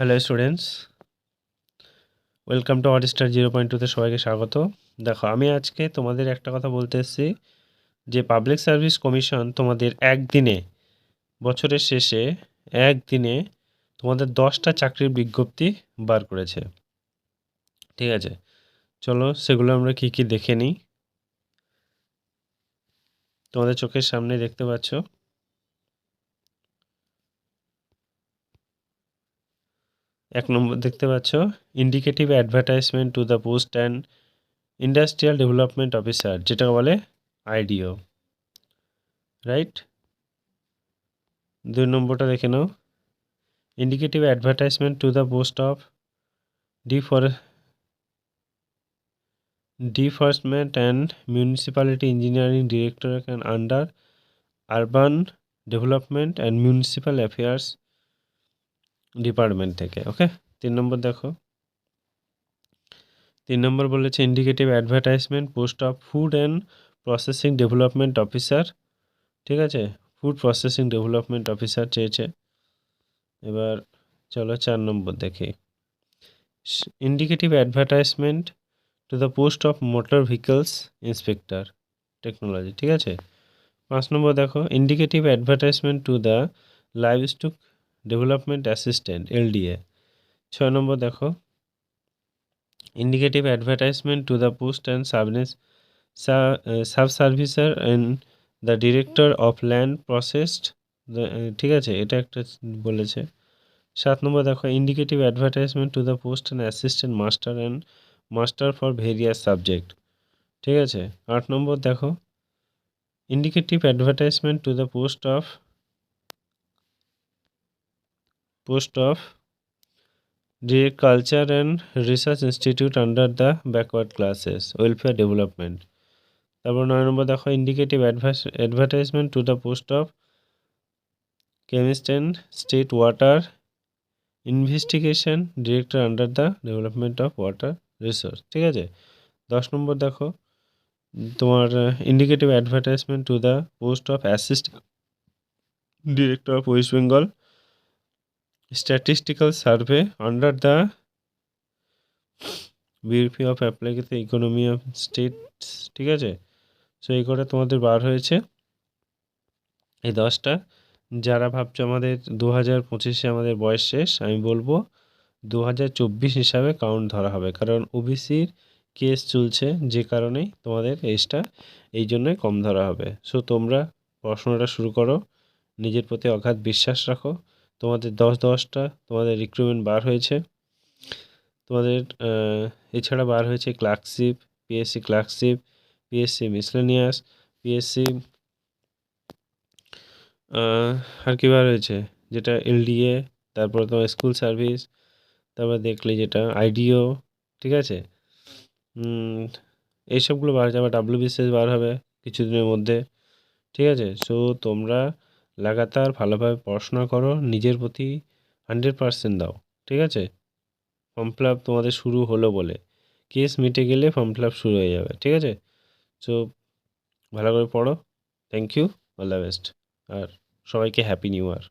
Hello students welcome to odd zero point টুতে সবাইকে স্বাগত। দেখো, আমি আজকে তোমাদের একটা কথা বলতে এসেছি যে পাবলিক সার্ভিস কমিশন তোমাদের একদিনে, বছরের শেষে একদিনে তোমাদের দশটা চাকরির বিজ্ঞপ্তি বার করেছে। ঠিক আছে? চলো, সেগুলো আমরা কি কি দেখে নিই। তোমাদের চোখের সামনে দেখতে পাচ্ছ। এক নম্বর দেখতে পাচ্ছ? Indicative advertisement to the post and industrial development officer যেটা বলে আইডিও রাইট দুই নম্বরটা দেখে নাও। Indicative advertisement to the post of ডিফরে deforestment and municipality engineering director and under urban development and municipal affairs department থেকে, ওকে? তিন নম্বর দেখো। তিন নম্বর বলেছে indicative advertisement post of food and processing development officer ঠিক আছে? ফুড প্রসেসিং ডেভেলপমেন্ট অফিসার চেয়েছে। এবার চলো চার নম্বর দেখি। Indicative advertisement to the post of motor vehicles inspector technology ঠিক আছে? পাঁচ নম্বর দেখো indicative advertisement to the livestock development assistant, LDA. ছয় নম্বর দেখো। Indicative advertisement to the post and সাবনেস sub servicer and the director of land processed. ঠিক আছে, এটা একটা বলেছে। সাত নম্বর দেখো। Indicative advertisement to the post and assistant master and master for various subject. ঠিক আছে, আট নম্বর দেখো। Indicative advertisement to the post of post of Direct Culture and Research Institute under the backward classes welfare development তারপর নয় নম্বর দেখো indicative advertisement to the post of chemist and state water investigation director under the development of water resource ঠিক আছে? দশ নম্বর দেখো, তোমার indicative advertisement to the post of assist director of West Bengal statistical survey under the bureau of অ্যাপ্লিকেতে economy of states ঠিক আছে? So এই করে তোমাদের বার হয়েছে। এই দশটা, যারা ভাবছ আমাদের দু হাজার পঁচিশে আমাদের বয়স শেষ, আমি বলব দু হাজার চব্বিশ হিসাবে কাউন্ট ধরা হবে। কারণ ওবিসির কেস চলছে যে কারণেই তোমাদের এজটা এই জন্যই কম ধরা হবে। সো তোমরা পড়াশোনাটা শুরু করো, নিজের প্রতি অগাধ বিশ্বাস রাখো। তোমাদের দশ দশটা তোমাদের রিক্রুটমেন্ট বার হয়েছে। তোমাদের এছাড়া বার হয়েছে clerkship PSC clerkship PSC miscellaneous PSC আর কি বার হয়েছে? যেটা এলডিএ তারপর তোমার স্কুল সার্ভিস তারপর দেখলে যেটা আইডিও ঠিক আছে? এইসবগুলো বার আবার ডাব্লিউবিসিএস বার হবে কিছুদিনের মধ্যে, ঠিক আছে? সো তোমরা লাগাতার ভালোভাবে পড়াশোনা করো, নিজের প্রতি হান্ড্রেড পারসেন্ট দাও, ঠিক আছে? ফর্ম ফিল আপ তোমাদের শুরু হলো বলে। কেস মিটে গেলে ফর্ম ফিল আপ শুরু হয়ে যাবে, ঠিক আছে? সো ভালো করে পড়ো। Thank you all the best আর সবাইকে হ্যাপি নিউ ইয়ার